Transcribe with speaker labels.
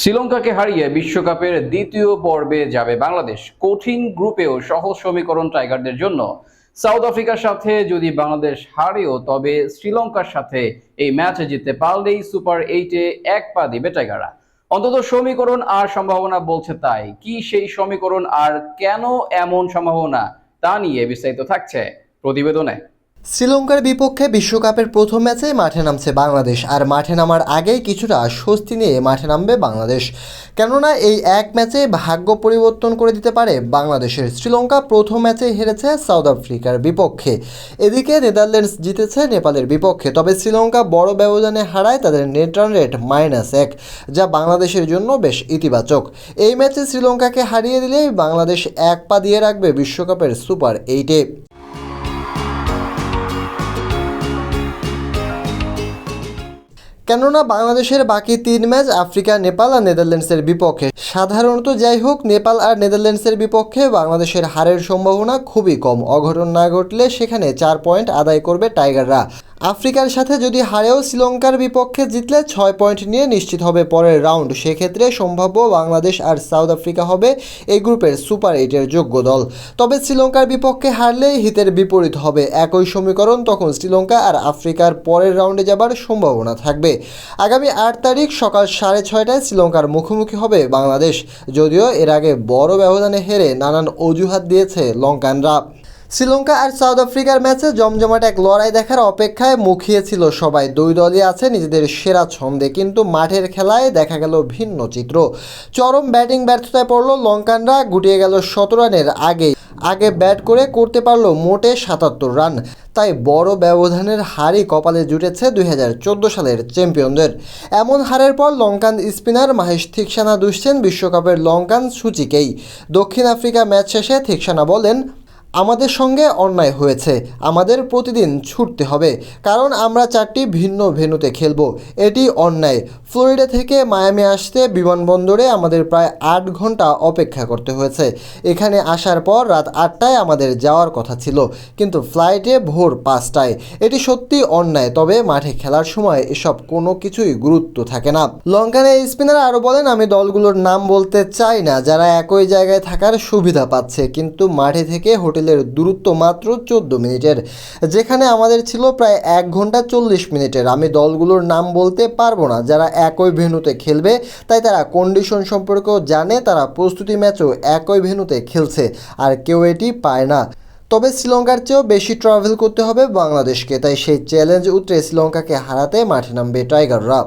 Speaker 1: শ্রীলঙ্কাকে হারিয়ে বিশ্বকাপের দ্বিতীয় পর্বে যাবে বাংলাদেশ। কঠিন গ্রুপেও সহজ সমীকরণ টাইগারদের জন্য সাউথ আফ্রিকার সাথে যদি বাংলাদেশ হারেও, তবে শ্রীলঙ্কার সাথে এই ম্যাচ জিততে পারলেই সুপার এইটে এক পা দিবে টাইগাররা। অন্তত সমীকরণ আর সম্ভাবনা বলছে তাই। কি সেই সমীকরণ আর কেন এমন সম্ভাবনা তা নিয়ে বিস্তারিত থাকছে প্রতিবেদনে।
Speaker 2: শ্রীলঙ্কার বিপক্ষে বিশ্বকাপের প্রথম ম্যাচে মাঠে নামছে বাংলাদেশ, আর মাঠে নামার আগেই কিছুটা স্বস্তি নিয়ে মাঠে নামবে বাংলাদেশ। কেননা এই এক ম্যাচে ভাগ্য পরিবর্তন করে দিতে পারে বাংলাদেশের শ্রীলঙ্কা, প্রথম ম্যাচে হেরেছে সাউথ আফ্রিকার বিপক্ষে। এদিকে নেদারল্যান্ডস জিতেছে নেপালের বিপক্ষে, তবে শ্রীলঙ্কা বড় ব্যবধানে হারায় তাদের নেট রান রেট মাইনাস এক, যা বাংলাদেশের জন্য বেশ ইতিবাচক। এই ম্যাচে শ্রীলঙ্কাকে হারিয়ে দিলেই বাংলাদেশ এক পা দিয়ে রাখবে বিশ্বকাপের সুপার এইটে। কেননা বাংলাদেশের বাকি তিন ম্যাচ আফ্রিকা, নেপাল আর নেদারল্যান্ডসের বিপক্ষে। সাধারণত যাই হোক, নেপাল আর নেদারল্যান্ডসের বিপক্ষে বাংলাদেশের হারের সম্ভাবনা খুবই কম। অঘটন না ঘটলে সেখানে চার পয়েন্ট আদায় করবে টাইগাররা। আফ্রিকার সাথে যদি হারেও শ্রীলঙ্কার বিপক্ষে জিতলে ছয় পয়েন্ট নিয়ে নিশ্চিত হবে পরের রাউন্ড। সেক্ষেত্রে সম্ভাব্য বাংলাদেশ আর সাউথ আফ্রিকা হবে এই গ্রুপের সুপার এইটের যোগ্য দল। তবে শ্রীলঙ্কার বিপক্ষে হারলেই হিতের বিপরীত হবে। একই সমীকরণ তখন শ্রীলঙ্কা আর আফ্রিকার পরের রাউন্ডে যাবার সম্ভাবনা থাকবে। আগামী আট তারিখ সকাল সাড়ে ছয়টায় শ্রীলঙ্কার মুখোমুখি হবে বাংলাদেশ। যদিও এর আগে বড় ব্যবধানে হেরে নানান অজুহাত দিয়েছে লঙ্কানরা। শ্রীলঙ্কা আর সাউথ আফ্রিকার ম্যাচে জমজমাট এক লড়াই দেখার অপেক্ষায় মুখিয়েছিল সবাই। দুই দলই আছে নিজেদের সেরা ছন্দে, কিন্তু মাঠের খেলায় দেখা গেল ভিন্ন চিত্র। চরম ব্যাটিং ব্যর্থতায় পড়ল লঙ্কানরা, গুটিয়ে গেল শত রানের আগেই আগে ব্যাট করে করতে পারল মোটে সাতাত্তর রান। তাই বড় ব্যবধানের হারই কপালে জুটেছে দুই হাজার চোদ্দ সালের চ্যাম্পিয়নদের। এমন হারের পর লঙ্কান স্পিনার মাহেশ থিকসানা দুষছেন বিশ্বকাপের লঙ্কান সূচিকেই। দক্ষিণ আফ্রিকা ম্যাচ শেষে থিকসানা বলেন আমাদের সঙ্গে অন্যায় হয়েছে। আমাদের প্রতিদিন ছুটতে হবে। কারণ আমরা চারটি ভিন্ন ভেন্যুতে খেলব। এটি অন্যায়। ফ্লোরিডা থেকে মায়ামি আসতে বিমানবন্দরে আমাদের প্রায় আট ঘণ্টা অপেক্ষা করতে হয়েছে। এখানে আসার পর রাত আটটায় আমাদের যাওয়ার কথা ছিল। কিন্তু ফ্লাইটে ভোর পাঁচটায়। এটি সত্যি অন্যায়। তবে মাঠে খেলার সময় এসব কোনো কিছুই গুরুত্ব থাকে না। লঙ্কানে স্পিনার আরও বলেন, আমি দলগুলোর নাম বলতে চাই না। যারা একই জায়গায় থাকার সুবিধা পাচ্ছে। কিন্তু মাঠে থেকে হোটেলের দূরত্ব মাত্র চোদ্দ মিনিটের, যেখানে আমাদের ছিল প্রায় এক ঘণ্টা চল্লিশ মিনিটের। আমি দলগুলোর নাম বলতে পারব না, যারা একই ভেন্যুতে খেলবে, তাই তারা কন্ডিশন সম্পর্কেও জানে, তারা প্রস্তুতি ম্যাচও একই ভেন্যুতে খেলছে, আর কেউ এটি পায় না। তবে শ্রীলঙ্কার চেয়েও বেশি ট্রাভেল করতে হবে বাংলাদেশকে, তাই সেই চ্যালেঞ্জ উতরে শ্রীলঙ্কাকে হারাতে মাঠে নামবে টাইগাররা